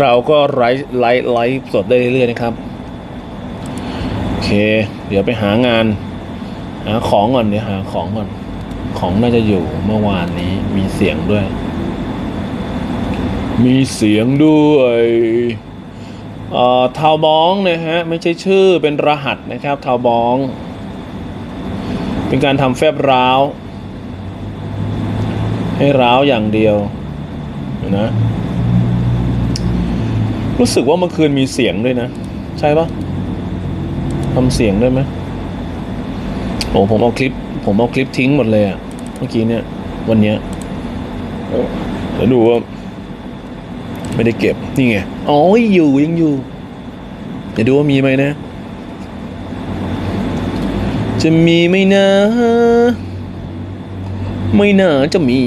เราก็ไลฟ์ไลฟ์ไลฟ์สดได้เรื่อยๆนะครับ โอเค เดี๋ยวไปหางาน หาของก่อนเดี๋ยวหาของก่อน ของน่าจะอยู่เมื่อวานนี้มีเสียงด้วย มีเสียงด้วยเอ่อทาวบองนะฮะ ไม่ใช่ชื่อเป็นรหัสนะครับทาวบอง เป็นการทำแฟบร้าว ให้ร้าวอย่างเดียวนะ รู้สึกว่าเมื่อคืนมีเสียงด้วยนะ ใช่ปะทำเสียงได้ไหมโอ้ผมเอาคลิป ผมเอาคลิปทิ้งหมดเลยอะเมื่อกี้เนี่ย วันเนี้ยเดี๋ยวดูว่า ไม่ได้เก็บ นี่ไง อ๋อ อยู่ยังอยู่ เดี๋ยวดูว่ามีไหมนะ จะมีไหมนะ ไม่น่าจะมี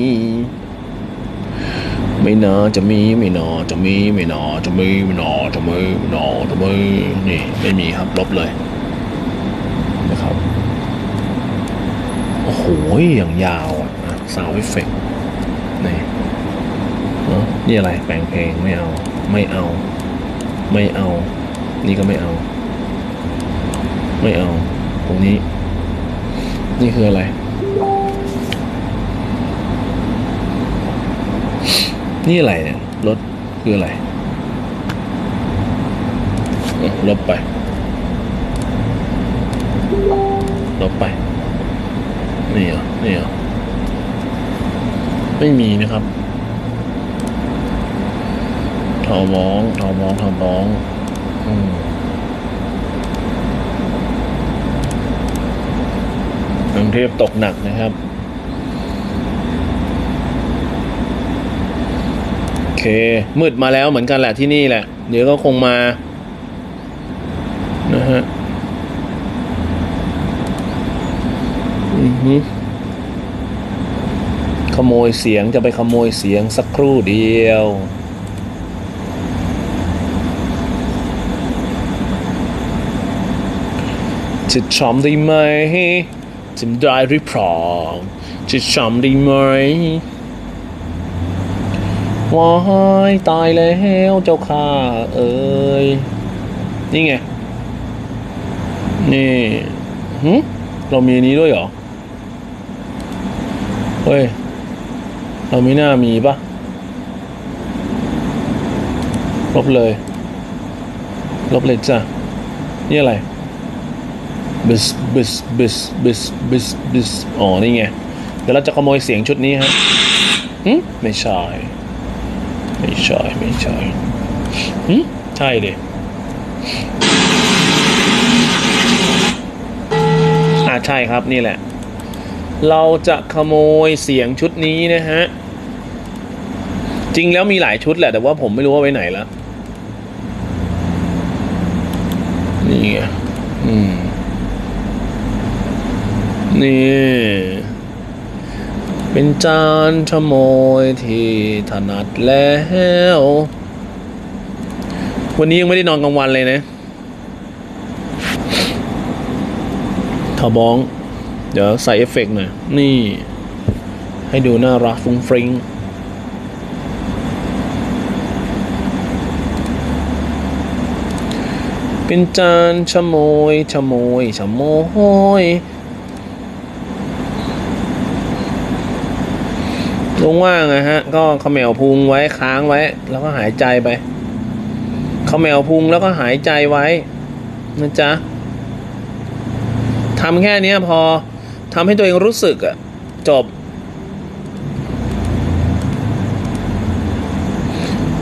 ไม่น่าจะมีไม่น่าจะมีไม่น่าจะมีไม่น่าจะมีไม่น่าจะมีนี่ไม่มีครับลบเลยนะครับโอ้โหอย่างยาวอะสาวเอฟเฟกนี่เนอะนี่อะไรแปลงเพลงไม่เอา ไม่เอา ไม่เอา นี่ก็ไม่เอา ไม่เอา ตรงนี้ นี่คืออะไร นี่อะไรเนี่ยรถคืออะไรลบไปลบไป นี่เหรอ นี่เหรอ ไม่มีนะครับทอมองทอมองทอมองอืมกรุงเทพตกหนักนะครับ โอ เค มืดมาแล้วเหมือนกันแหละที่นี่แหละ เดี๋ยวก็คงมา นะฮะ อือฮึขโมยเสียงจะไปขโมยเสียงสักครู่เดียว จะชอมได้ไหมจะได้หรือเปล่าจะชอมได้ไหม ว้ายตายแล้วเจ้าข้าเอ้ยนี่ไง นี่หึเรามีนี้ด้วยเหรอ เฮ้ย เราไม่น่ามีปะลบเลย ลบเลยจ้ะ นี่อะไรบิสบิสบิสบิสบิสบิสอ๋อ นี่ไง เดี๋ยวเราจะขโมยเสียงชุดนี้ฮะหึไม่ใช่ ไม่ใช่ ไม่ใช่หึใช่ดิอ่าใช่ครับนี่แหละ เราจะขโมยเสียงชุดนี้นะฮะ จริงแล้วมีหลายชุดแหละ แต่ว่าผมไม่รู้ว่าไว้ไหนแล้ว นี่ไง อืม นี่ เป็นจานขโมยที่ถนัดแล้ว วันนี้ยังไม่ได้นอนกลางวันเลยนะทอบอง เดี๋ยวใส่เอฟเฟกหน่อย นี่ ให้ดูน่ารักฟุ้งฟริ้งเป็นจานขโมยขโมยขโมย ลง ว่างนะฮะ ก็เขมวพุงไว้ค้างไว้ แล้วก็หายใจไปเขมวพุงแล้วก็หายใจไว้นะจ๊ะทำแค่นี้พอทำให้ตัวเองรู้สึกอะจบ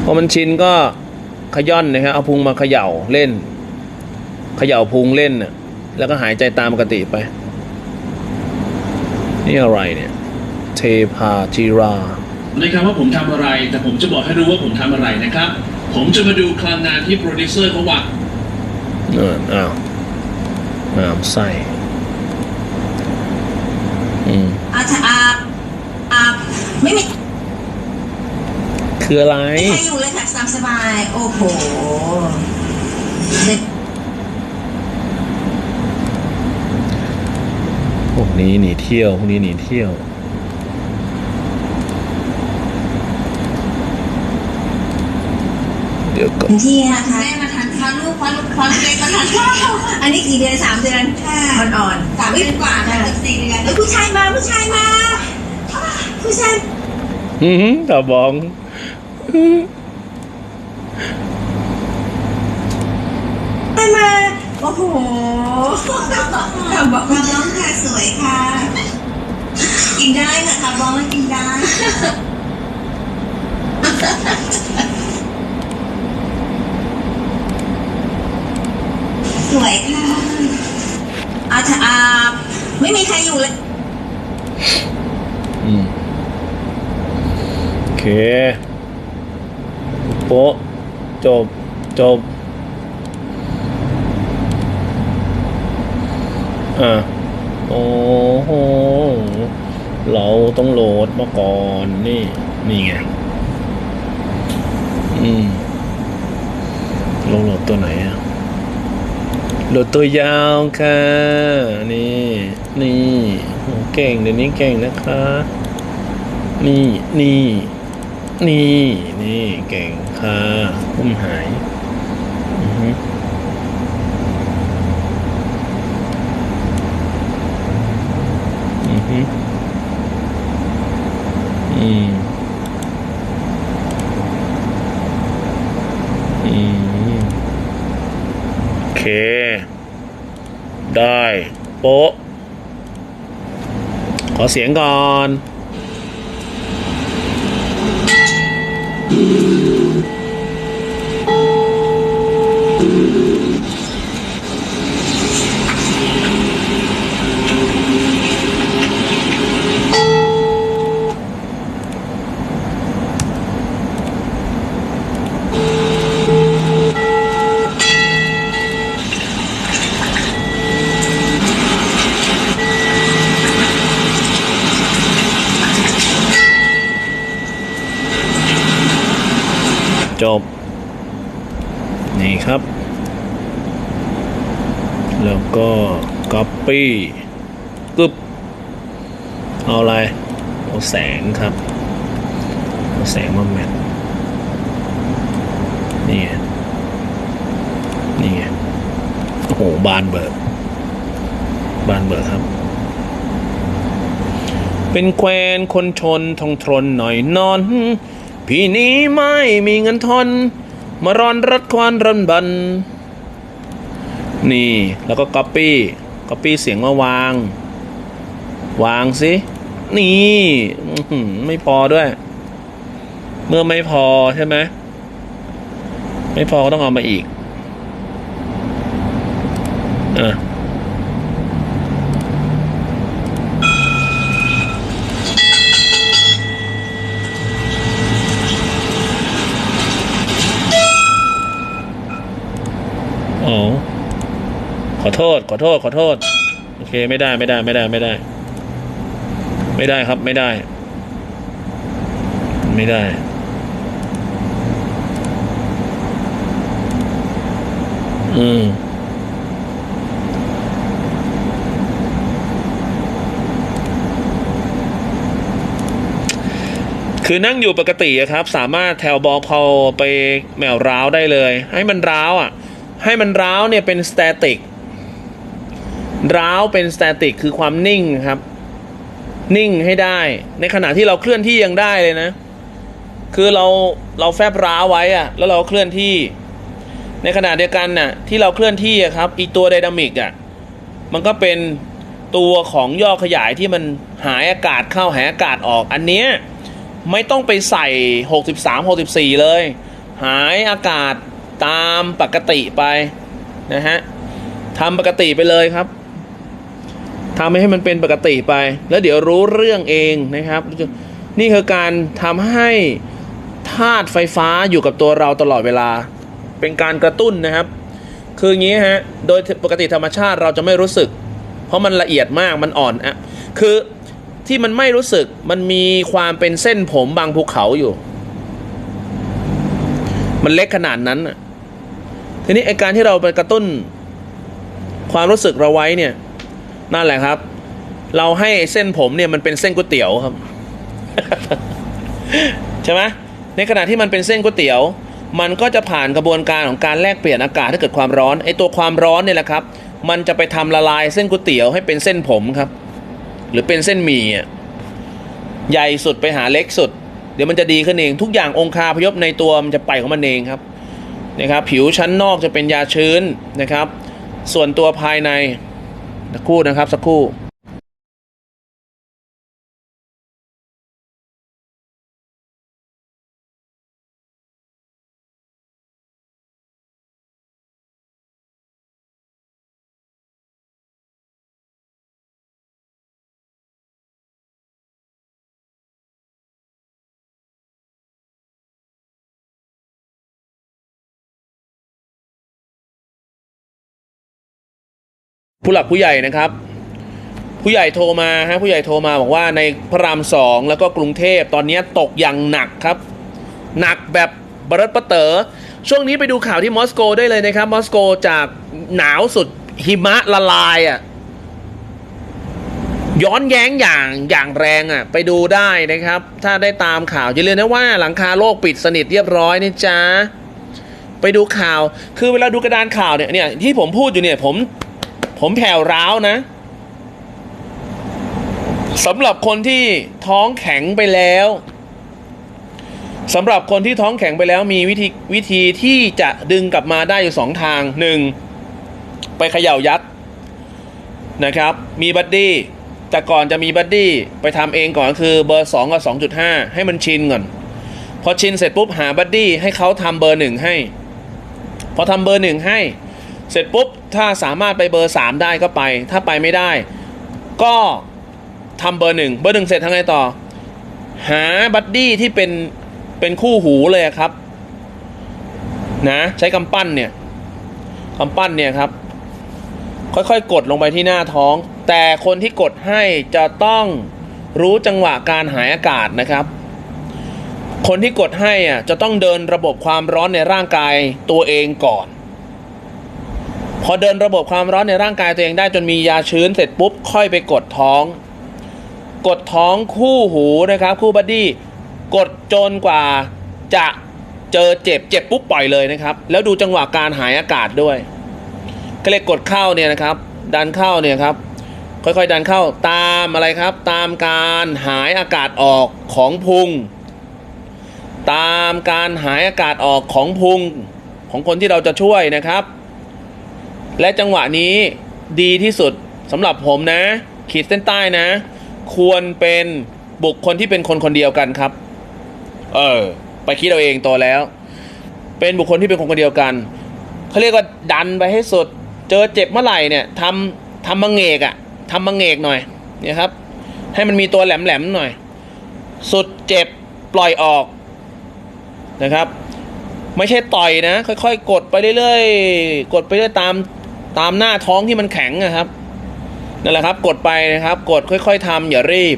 พอมันชินก็ขย่อนนะฮะเอาพุงมาเขย่าเล่น เขย่าพุงเล่นน่ะแล้วก็หายใจตามปกติไป นี่อะไรเนี่ย เทพาจิรานะครับว่าผมทำอะไร แต่ผมจะบอกให้รู้ว่าผมทำอะไรนะครับ ผมจะมาดูคลังงานที่โปรดิวเซอร์เขาวางเอออ้าวน้ำไส้อืมอาจจะอาอาไม่มีคืออะไรใครอยู่เลยค่ะตามสบาย โอ้โหเด็ดพวกนี้หนีเที่ยวพวกนี้หนีเที่ยว เดี๋ยว ก่อนที่นะคะ แม่มาทานข้าวลูกพอลูกพอลูกเล็กมาทานข้าวอันนี้กี่เดือนสามเดือนอ่อนๆสามเดือนกว่าค่ะสี่เดือนแล้วผู้ชายมาผู้ชายมาอ้าวผู้ชายอืมตาบองมาโอ้โหทำบอกทำบ้องค่ะสวยค่ะ กินได้ค่ะทำบ้องแล้วกินได้ สวยค่ะอาชอาไม่มีใครอยู่เลย อืมโอเคโป๊ะจบ จบ อะ โอ้โห เราต้องโหลดมาก่อน นี่ นี่ไง อืมลงโหลดตัวไหนอะ โหลด ตัวยาวค่ะ นี่ นี่เก่งเดี๋ยวนี้เก่งนะคะ นี่ นี่ นี่ นี่เก่งค่ะพุ่มหายอือฮึอือฮึอืมอืมโอเค ได้ โป๊ะ ขอเสียงก่อนจบ นี่ครับ แล้วก็ copy กึบเอาอะไร เอาแสงครับ เอาแสงมาแมทนี่ไงนี่ไงโอ้โหบานเบิร์บานเบิร์ครับ เป็นแควนคนชนทองทนหน่อยนอน พี่นี้ไม่มีเงินทอน มารอนรัดควานรันบัน นี่แล้วก็ก๊อปปี้ ก็ปี้เสียงมาวาง วางสินี่ไม่พอด้วย เมื่อไม่พอใช่ไหม ไม่พอก็ต้องเอามาอีก ขอโทษ ขอโทษ ขอโทษ โอเค ไม่ได้ไม่ได้ไม่ได้ไม่ได้ ไม่ได้ครับไม่ได้ ไม่ได้ อืมคือนั่งอยู่ปกติครับ สามารถแถวบอกพอไปแมวร้าวได้เลย ให้มันร้าวอะ ให้มันร้าวเนี่ยเป็นสแตติก ร้าวเป็นสแตติกคือความนิ่งครับ นิ่งให้ได้ ในขณะที่เราเคลื่อนที่ยังได้เลยนะ คือเราเราแฟบร้าวไว้อะแล้วเราเคลื่อนที่ ในขณะเดียวกันน่ะที่เราเคลื่อนที่อะครับอีตัวไดนามิกอะมันก็เป็นตัวของย่อขยายที่มันหายอากาศเข้าหายอากาศออก อันเนี้ยไม่ต้องไปใส่ 63 64 เลย หายอากาศตามปกติไปนะฮะทำปกติไปเลยครับ ทำให้มันเป็นปกติไป แล้วเดี๋ยวรู้เรื่องเองนะครับ นี่คือการทำให้ธาตุไฟฟ้าอยู่กับตัวเราตลอดเวลา เป็นการกระตุ้นนะครับ คืออย่างนี้ฮะ โดยปกติธรรมชาติเราจะไม่รู้สึก เพราะมันละเอียดมากมันอ่อนอะคือที่มันไม่รู้สึกมันมีความเป็นเส้นผมบางภูเขาอยู่ มันเล็กขนาดนั้นทีนี้ไอการที่เราไปกระตุ้นความรู้สึกเราไว้เนี่ย นั่นแหละครับ เราให้เส้นผมเนี่ยมันเป็นเส้นก๋วยเตี๋ยวครับ ใช่ไหมในขณะที่มันเป็นเส้นก๋วยเตี๋ยว มันก็จะผ่านกระบวนการของการแลกเปลี่ยนอากาศถ้าเกิดความร้อนไอตัวความร้อนเนี่ยแหละครับ มันจะไปทำละลายเส้นก๋วยเตี๋ยวให้เป็นเส้นผมครับ หรือเป็นเส้นหมี่ใหญ่สุดไปหาเล็กสุด เดี๋ยวมันจะดีขึ้นเองทุกอย่างองคาพยพในตัวมันจะไปของมันเองครับนะครับ ผิวชั้นนอกจะเป็นยาชื้นนะครับ ส่วนตัวภายใน สักครู่นะครับสักครู่ ผู้หลักผู้ใหญ่นะครับ ผู้ใหญ่โทรมาฮะผู้ใหญ่โทรมาบอกว่าในพระรามสองแล้วก็กรุงเทพตอนนี้ตกอย่างหนักครับ หนักแบบบรัดปะเต๋อช่วงนี้ไปดูข่าวที่มอสโกได้เลยนะครับ มอสโกจากหนาวสุดหิมะละลายอะย้อนแย้งอย่างอย่างแรงอะ ไปดูได้นะครับ ถ้าได้ตามข่าวอย่าลืมนะว่าหลังคาโลกปิดสนิทเรียบร้อยนี่จ้าไปดูข่าว คือเวลาดูกระดานข่าวเนี่ยเนี่ยที่ผมพูดอยู่เนี่ยผม ผมแผ่วร้าวนะสำหรับคนที่ท้องแข็งไปแล้วสำหรับคนที่ท้องแข็งไปแล้วมีวิธีวิธีที่จะดึงกลับมาได้อยู่สองทางหนึ่งไปเขย่ายัดนะครับ มีบัดดี้แต่ก่อนจะมีบัดดี้ไปทำเองก่อนคือเบอร์ 2 กับ 2.5 ให้มันชินก่อน พอชินเสร็จปุ๊บหาบัดดี้ให้เขาทำเบอร์หนึ่งให้ พอทำเบอร์หนึ่งให้ เสร็จปุ๊บ ถ้าสามารถไปเบอร์ 3 ได้ก็ไป ถ้าไปไม่ได้ ก็ทำเบอร์หนึ่งเบอร์หนึ่งเสร็จทำไงต่อ หาบัดดี้ที่เป็นเป็นคู่หูเลยครับนะใช้กำปั้นเนี่ยกำปั้นเนี่ยครับ ค่อยๆ กดลงไปที่หน้าท้อง แต่คนที่กดให้จะต้องรู้จังหวะการหายอากาศนะครับ คนที่กดให้อะจะต้องเดินระบบความร้อนในร่างกายตัวเองก่อน พอเดินระบบความร้อนในร่างกายตัวเองได้จนมียาชื้นเสร็จปุ๊บค่อยไปกดท้อง กดท้องคู่หูนะครับ คู่บัดดี้กดจนกว่าจะเจอเจ็บเจ็บปุ๊บปล่อยเลยนะครับ แล้วดูจังหวะการหายอากาศด้วยก็เลยกดเข้าเนี่ยนะครับ ดันเข้าเนี่ยครับ ค่อยๆดันเข้าตามอะไรครับ ตามการหายอากาศออกของพุง ตามการหายอากาศออกของพุง ของคนที่เราจะช่วยนะครับ และจังหวะนี้ดีที่สุดสำหรับผมนะ ขีดเส้นใต้นะ ควรเป็นบุคคลที่เป็นคนคนเดียวกันครับ เออ ไปคิดเอาเองโตแล้ว เป็นบุคคลที่เป็นคนคนเดียวกันเขาเรียกว่าดันไปให้สุด เจอเจ็บเมื่อไหร่เนี่ยทำทำมังเงกอะทำมังเงกหน่อยเนี่ยครับ ให้มันมีตัวแหลมๆหน่อย สุดเจ็บปล่อยออกนะครับ ไม่ใช่ต่อยนะ ค่อยๆ กดไปเรื่อยๆ กดไปเรื่อยตาม ตามหน้าท้องที่มันแข็งนะครับนั่นแหละครับ กดไปนะครับ กดค่อย ๆทำอย่ารีบ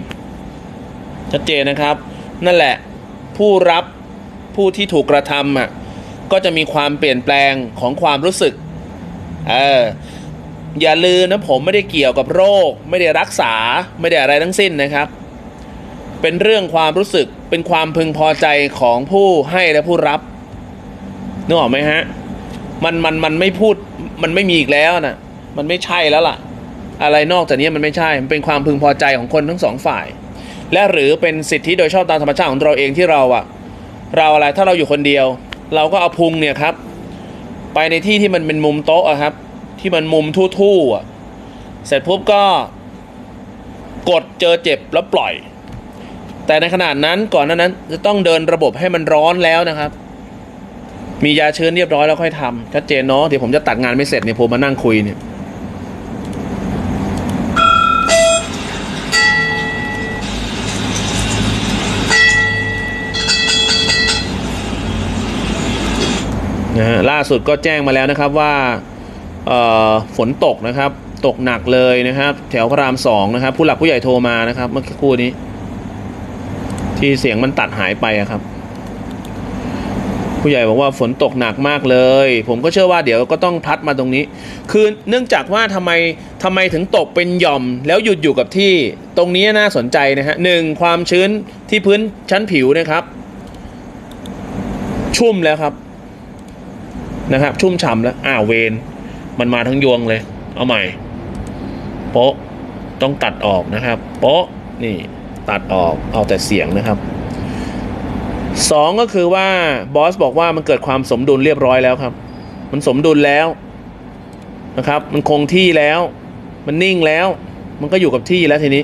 ชัดเจนนะครับ นั่นแหละผู้รับผู้ที่ถูกกระทำอะก็จะมีความเปลี่ยนแปลงของความรู้สึกเอออย่าลืมนะผมไม่ได้เกี่ยวกับโรค ไม่ได้รักษาไม่ได้อะไรทั้งสิ้นนะครับ เป็นเรื่องความรู้สึกเป็นความพึงพอใจของผู้ให้และผู้รับนึกออกไหมฮะ มันมันมันไม่พูดมันไม่มีอีกแล้วนะมันไม่ใช่แล้วล่ะ อะไรนอกจากนี้มันไม่ใช่ มันเป็นความพึงพอใจของคนทั้งสองฝ่าย และหรือเป็นสิทธิโดยชอบตามธรรมชาติของเราเองที่เราอะเราอะไรถ้าเราอยู่คนเดียว เราก็เอาพุงเนี่ยครับ ไปในที่ที่มันเป็นมุมโต๊ะอะครับ ที่มันมุมทู่ๆอะเสร็จปุ๊บก็ กดเจอเจ็บแล้วปล่อย แต่ในขนาดนั้นก่อนนั้นจะต้องเดินระบบให้มันร้อนแล้วนะครับ มียาเชื้อเรียบร้อยแล้วค่อยทำชัดเจนเนาะเดี๋ยวผมจะตัดงานไม่เสร็จเนี่ยผมมานั่งคุยเนี่ยนะฮะล่าสุดก็แจ้งมาแล้วนะครับว่าเอ่อฝนตกนะครับ ตกหนักเลยนะครับ แถวพระรามสองนะครับ ผู้หลักผู้ใหญ่โทรมานะครับ เมื่อครู่นี้ ที่เสียงมันตัดหายไปครับ ผู้ใหญ่บอกว่าฝนตกหนักมากเลย ผมก็เชื่อว่าเดี๋ยวก็ต้องพัดมาตรงนี้ คือเนื่องจากว่าทำไมทำไมถึงตกเป็นหย่อม แล้วหยุดอยู่กับที่ตรงนี้น่าสนใจนะฮะหนึ่งความชื้นที่พื้นชั้นผิวนะครับ ชุ่มแล้วครับนะครับ ชุ่มฉ่ำแล้วอ้าวเวนมันมาทั้งยวงเลย เอาใหม่โป๊ะต้องตัดออกนะครับโป๊ะนี่ตัดออกเอาแต่เสียงนะครับ สองก็คือว่าบอสบอกว่ามันเกิดความสมดุลเรียบร้อยแล้วครับ มันสมดุลแล้วนะครับ มันคงที่แล้ว มันนิ่งแล้ว มันก็อยู่กับที่แล้วทีนี้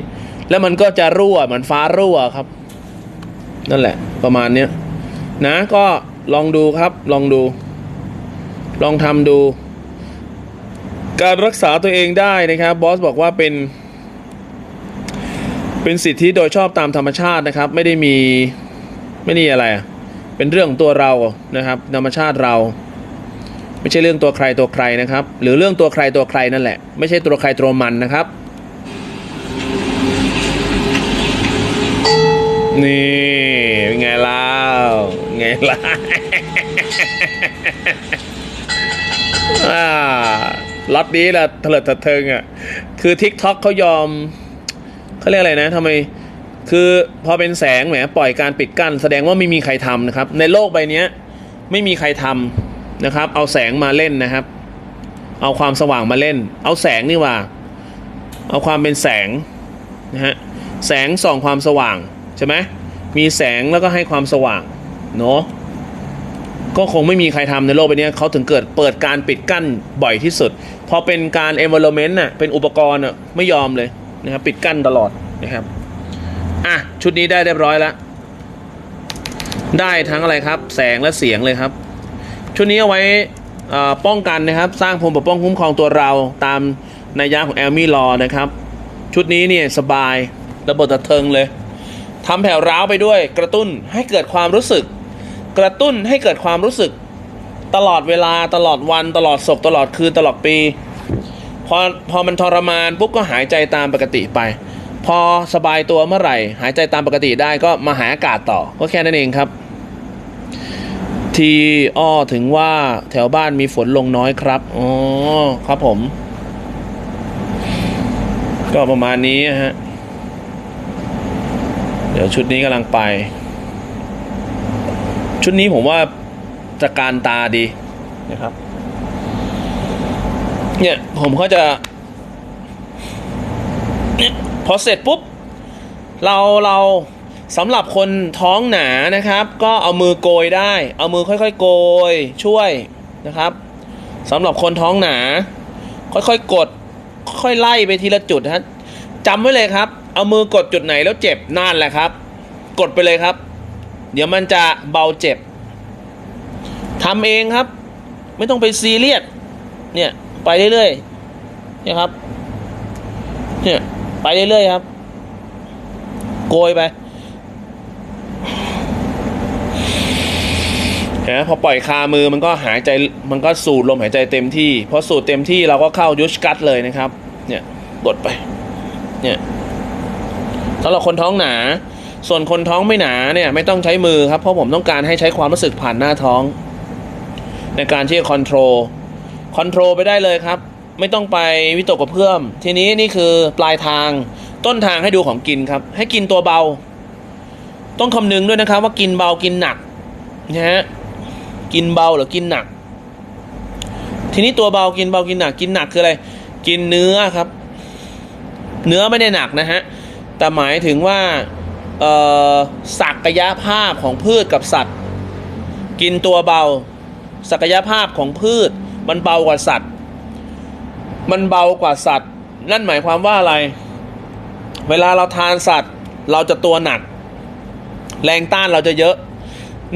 แล้วมันก็จะรั่วเหมือนฟ้ารั่วครับ นั่นแหละ ประมาณเนี้ยนะก็ลองดูครับ ลองดู ลองทำดู การรักษาตัวเองได้นะครับบอสบอกว่าเป็น เป็นสิทธิโดยชอบตามธรรมชาตินะครับ ไม่ได้มี ไม่นี่อะไรอะเป็นเรื่องตัวเรานะครับธรรมชาติเรา ไม่ใช่เรื่องตัวใครตัวใครนะครับ หรือเรื่องตัวใครตัวใครนั่นแหละ ไม่ใช่ตัวใครตัวมันนะครับ นี่เป็นไงล่ะไงล่ะอ่าล็อตนี้แหละเถลิดเถิดเทิงอะ คือ TikTok เขายอมเขาเรียกอะไรนะทำไม คือพอเป็นแสงแหมปล่อยการปิดกั้นแสดงว่าไม่มีใครทำนะครับ ในโลกใบนี้ไม่มีใครทำนะครับ เอาแสงมาเล่นนะครับ เอาความสว่างมาเล่น เอาแสงนี่ว่า เอาความเป็นแสงนะฮะแสงส่องความสว่างใช่ไหมมีแสงแล้วก็ให้ความสว่างเนาะก็คงไม่มีใครทำในโลกใบนี้เขาถึงเกิดเปิดการปิดกั้นบ่อยที่สุด พอเป็นการ environment น่ะเป็นอุปกรณ์น่ะไม่ยอมเลยนะครับปิดกั้นตลอดนะครับ อะ ชุดนี้ได้เรียบร้อยแล้ว ได้ทั้งอะไรครับ แสงและเสียงเลยครับ ชุดนี้เอาไว้ป้องกันนะครับ สร้างภูมิปกป้องคุ้มครองตัวเราตามนัยยะของแอลมี่ลอนะครับ ชุดนี้เนี่ยสบายระเบิดตะเทิงเลยทำแผ่วร้าวไปด้วย กระตุ้นให้เกิดความรู้สึก กระตุ้นให้เกิดความรู้สึก ตลอดเวลาตลอดวัน ตลอดศกตลอดคืนตลอดปี พอพอมันทรมานปุ๊บก็หายใจตามปกติไป พอสบายตัวเมื่อไหร่ หายใจตามปกติได้ก็มาหายอากาศต่อ ก็แค่นั้นเองครับ ทีอ้อถึงว่าแถวบ้านมีฝนลงน้อยครับ อ๋อ ครับผม ก็ประมาณนี้ฮะ เดี๋ยวชุดนี้กำลังไป ชุดนี้ผมว่าจะการตาดีนะครับ เนี่ยผมก็จะเนี่ย พอเสร็จปุ๊บ เราเราสำหรับคนท้องหนานะครับ ก็เอามือโกยได้ เอามือค่อยๆ โกยช่วยนะครับสำหรับคนท้องหนา ค่อยๆกด ค่อยไล่ไปทีละจุดฮะจำไว้เลยครับ เอามือกดจุดไหนแล้วเจ็บนั่นแหละครับ กดไปเลยครับ เดี๋ยวมันจะเบาเจ็บทำเองครับ ไม่ต้องไปซีเรียสเนี่ยไปเรื่อยๆเนี่ยครับเนี่ย ไปเรื่อยๆครับ โกยไปเห็นไหมพอปล่อยคามือมันก็หายใจมันก็สูดลมหายใจเต็มที่พอสูดเต็มที่เราก็เข้ายุชกัดเลยนะครับ เนี่ยกดไป เนี่ยสำหรับคนท้องหนา ส่วนคนท้องไม่หนาเนี่ยไม่ต้องใช้มือครับเพราะผมต้องการให้ใช้ความรู้สึกผ่านหน้าท้อง ในการที่จะคอนโทรลคอนโทรลไปได้เลยครับ ไม่ต้องไปวิตกกับเพื่อม ทีนี้นี่คือปลายทางต้นทางให้ดูของกินครับ ให้กินตัวเบา ต้องคำนึงด้วยนะครับ ว่ากินเบากินหนักนะฮะกินเบาหรือกินหนัก ทีนี้ตัวเบากินเบากินหนัก กินหนักคืออะไร กินเนื้อครับ เนื้อไม่ได้หนักนะฮะแต่หมายถึงว่าศักยภาพของพืชกับสัตว์ กินตัวเบา ศักยภาพของพืชมันเบากว่าสัตว์ มันเบากว่าสัตว์ นั่นหมายความว่าอะไร เวลาเราทานสัตว์ เราจะตัวหนัก แรงต้านเราจะเยอะ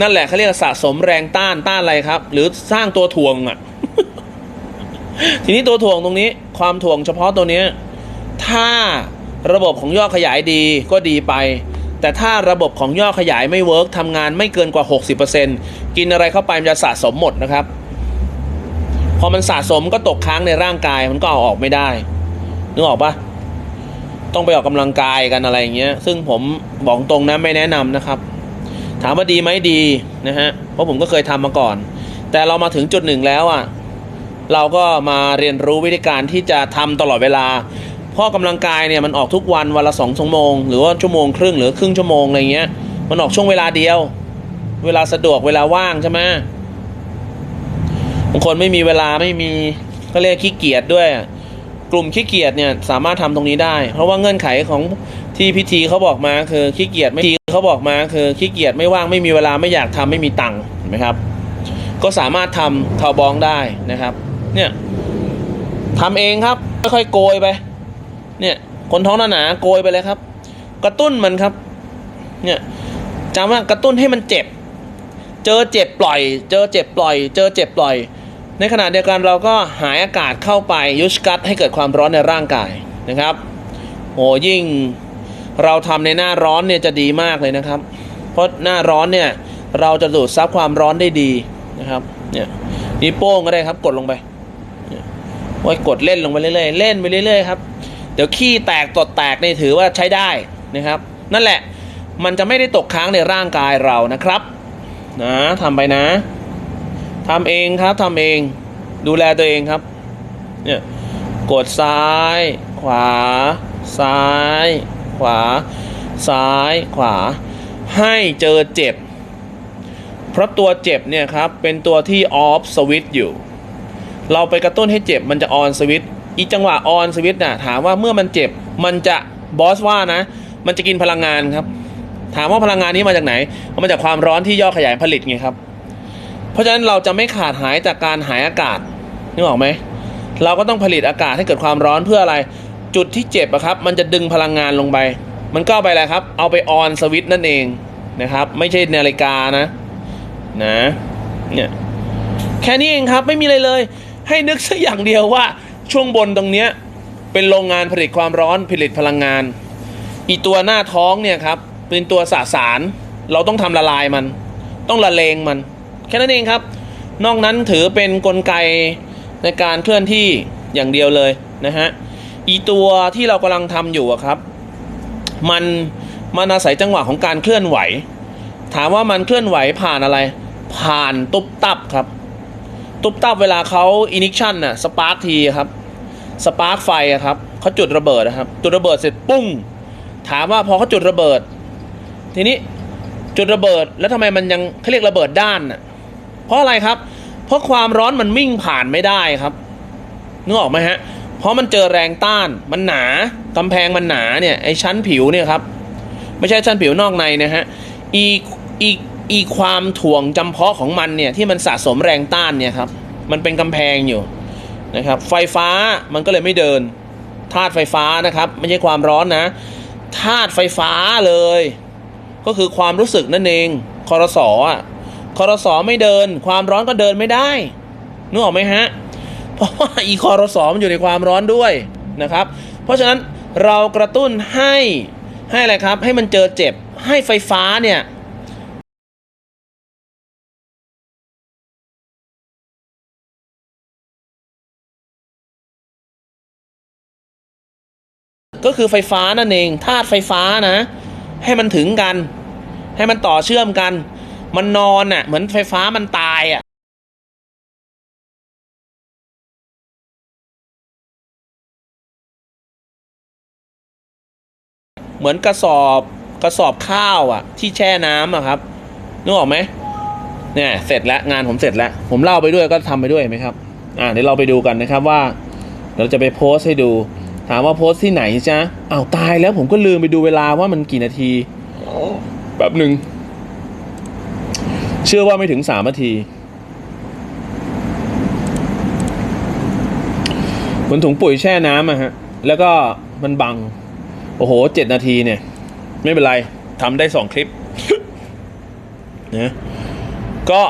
นั่นแหละเขาเรียกสะสมแรงต้านต้านอะไรครับ หรือสร้างตัวถ่วงอะ ทีนี้ตัวถ่วงตรงนี้ ความถ่วงเฉพาะตัวนี้ถ้าระบบของย่อขยายดีก็ดีไป แต่ถ้าระบบของย่อขยายไม่เวิร์กทำงานไม่เกินกว่า 60%กินอะไรเข้าไปมันจะสะสมหมดนะครับ พอมันสะสมก็ตกค้างในร่างกายมันก็เอาออกไม่ได้นึกออกปะต้องไปออกกำลังกายกันอะไรอย่างเงี้ย ซึ่งผมบอกตรงนะไม่แนะนำนะครับ ถามว่าดีไหมดีนะฮะ เพราะผมก็เคยทำมาก่อน แต่เรามาถึงจุดหนึ่งแล้วอะ เราก็มาเรียนรู้วิธีการที่จะทำตลอดเวลา เพราะกำลังกายเนี่ยมันออกทุกวันวันละสองชั่วโมง หรือว่าชั่วโมงครึ่งหรือครึ่งชั่วโมงอะไรเงี้ย มันออกช่วงเวลาเดียว เวลาสะดวกเวลาว่างใช่ไหม บางคนไม่มีเวลาไม่มีก็เรียกขี้เกียจด้วย กลุ่มขี้เกียจเนี่ยสามารถทำตรงนี้ได้ เพราะว่าเงื่อนไขของที่พิธีเขาบอกมาคือขี้เกียจไม่ทีเขาบอกมาคือขี้เกียจไม่ว่างไม่มีเวลาไม่อยากทำไม่มีตังค์เห็นไหมครับ ก็สามารถทำเทาบองได้นะครับ เนี่ยทำเองครับค่อยๆโกยไป เนี่ย คนท้องหนาๆโกยไปเลยครับ กระตุ้นมันครับ เนี่ยจำว่ากระตุ้นให้มันเจ็บ เจอเจ็บปล่อย เจอเจ็บปล่อย เจอเจ็บปล่อย ในขณะเดียวกันเราก็หายอากาศเข้าไปยุชกัดให้เกิดความร้อนในร่างกายนะครับโอ้ยิ่งเราทำในหน้าร้อนเนี่ยจะดีมากเลยนะครับ เพราะหน้าร้อนเนี่ยเราจะดูดซับความร้อนได้ดีนะครับเนี่ยนิ้วโป้งก็ได้ครับกดลงไปเนี่ยไว้กดเล่นลงไปเรื่อยๆเล่นไปเรื่อยๆครับเดี๋ยวขี้แตกตดแตกนี่ถือว่าใช้ได้นะครับ นั่นแหละมันจะไม่ได้ตกค้างในร่างกายเรานะครับนะทำไปนะ ทำเองครับทำเอง ดูแลตัวเองครับ เนี่ย กดซ้าย ขวา ซ้าย ขวา ซ้าย ขวา ให้เจอเจ็บ เพราะตัวเจ็บเนี่ยครับ เป็นตัวที่ออฟสวิตอยู่ เราไปกระตุ้นให้เจ็บมันจะออนสวิตอีจังหวะออนสวิตน่ะถามว่าเมื่อมันเจ็บ มันจะบอสว่านะ มันจะกินพลังงานครับ ถามว่าพลังงานนี้มาจากไหน มันมาจากความร้อนที่ย่อขยายผลิตไงครับ เพราะฉะนั้นเราจะไม่ขาดหายจากการหายอากาศนึกออกไหมเราก็ต้องผลิตอากาศให้เกิดความร้อนเพื่ออะไร จุดที่เจ็บอะครับ มันจะดึงพลังงานลงไป มันก็ไปอะไรครับ เอาไปออนสวิตนั่นเองนะครับ ไม่ใช่นาฬิกานะ นะเนี่ยแค่นี้เองครับไม่มีอะไรเลย ให้นึกสักอย่างเดียวว่าช่วงบนตรงเนี้ยเป็นโรงงานผลิตความร้อนผลิตพลังงาน อีตัวหน้าท้องเนี่ยครับเป็นตัวสสาร เราต้องทำละลายมัน ต้องละเลงมัน แค่นั้นเองครับ นอกนั้นถือเป็นนกลไกในการเคลื่อนที่อย่างเดียวเลยนะฮะอีตัวที่เรากำลังทำอยู่ครับ มันมันอาศัยจังหวะของการเคลื่อนไหว ถามว่ามันเคลื่อนไหวผ่านอะไร ผ่านตุบตับครับ ตุบตับเวลาเขาอินิชันน่ะสปาร์คทีครับสปาร์คไฟอะครับเขาจุดระเบิดนะครับ จุดระเบิดเสร็จปุ้ง ถามว่าพอเขาจุดระเบิด ทีนี้จุดระเบิดแล้วทำไมมันยังเขาเรียกระเบิดด้านน่ะ เพราะอะไรครับ เพราะความร้อนมันวิ่งผ่านไม่ได้ครับนึกออกไหมฮะ เพราะมันเจอแรงต้านมันหนากำแพงมันหนาเนี่ยไอชั้นผิวเนี่ยครับไม่ใช่ชั้นผิวนอกในนะฮะอีอีอีความถ่วงจำเพาะของมันเนี่ยที่มันสะสมแรงต้านเนี่ยครับมันเป็นกำแพงอยู่นะครับไฟฟ้ามันก็เลยไม่เดินธาตุไฟฟ้านะครับ ไม่ใช่ความร้อนนะธาตุไฟฟ้าเลย ก็คือความรู้สึกนั่นเองคอรสอะ คอรสอไม่เดิน ความร้อนก็เดินไม่ได้นึกออกไหมฮะ เพราะว่าอีคอรสอมันอยู่ในความร้อนด้วยนะครับ เพราะฉะนั้นเรากระตุ้นให้ให้อะไรครับ ให้มันเจอเจ็บให้ไฟฟ้าเนี่ยก็คือไฟฟ้านั่นเองธาตุไฟฟ้านะ ให้มันถึงกัน ให้มันต่อเชื่อมกัน มันนอนอะ เหมือนไฟฟ้ามันตายอะเหมือนกระสอบกระสอบข้าวอะ ที่แช่น้ำอะครับนึกออกไหมเนี่ยเสร็จแล้วงานผมเสร็จแล้ว ผมเล่าไปด้วยก็ทำไปด้วยเห็นไหมครับ อ่าเดี๋ยวเราไปดูกันนะครับว่า เราจะไปโพสต์ให้ดู ถามว่าโพสต์ที่ไหนจ๊ะอ้าวตายแล้วผมก็ลืมไปดูเวลาว่ามันกี่นาทีแบบหนึ่ง เชื่อว่าไม่ถึงสามนาที เหมือนถุงปุ๋ยแช่น้ำอะฮะ แล้วก็มันบัง โอ้โหเจ็ดนาทีเนี่ย ไม่เป็นไรทำได้สองคลิปนะก็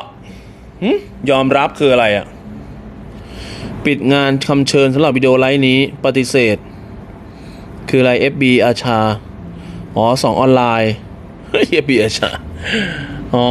ยอมรับคืออะไรอะปิดงานคำเชิญสำหรับวิดีโอไลฟ์นี้ปฏิเสธ คืออะไร FB อาชา อ๋อสองออนไลน์ FB อาชา อ๋อ